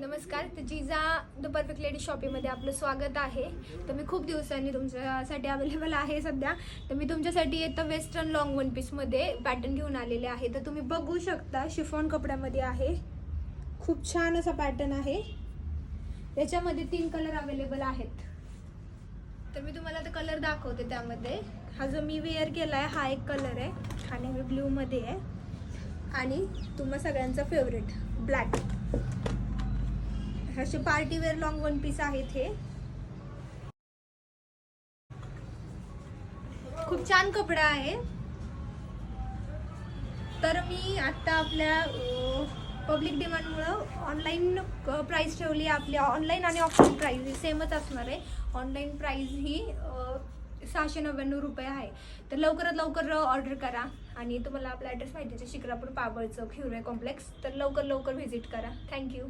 नमस्कार तर जिजा the perfect lady शॉपिंगमध्ये आपलं स्वागत आहे. तर मी खूप दिवसांनी तुमच्यासाठी अवेलेबल आहे सध्या. तर मी तुमच्यासाठी येतं वेस्टर्न लॉंग वन पीसमध्ये पॅटर्न घेऊन आलेले आहे. तर तुम्ही बघू शकता शिफॉन कपड्यामध्ये आहे. खूप छान असा पॅटर्न आहे. याच्यामध्ये तीन कलर अवेलेबल आहेत. तर मी तुम्हाला आता कलर दाखवते त्यामध्ये. हा जो मी वेअर केला आहे हा एक कलर आहे. आणि मी ब्ल्यूमध्ये आहे. आणि तुम्हा सगळ्यांचा फेवरेट ब्लॅक असे party wear long one piece आहेत हे. खूप छान कपडा आहे. तर मी आता आपल्या पब्लिक डिमांडमुळं ऑनलाईन प्राईस ठेवली आहे आपली. ऑनलाईन आणि ऑफलाईन प्राईस ही सेमच असणार आहे. ऑनलाईन प्राईस ही सहाशे नव्याण्णव रुपये आहे. तर लवकरात लवकर ऑर्डर करा. आणि तुम्हाला आपला ॲड्रेस माहिती आहे शिक्रापूर पाबळ चौक हिवरे कॉम्प्लेक्स तर लवकर लवकर व्हिजिट करा. थँक्यू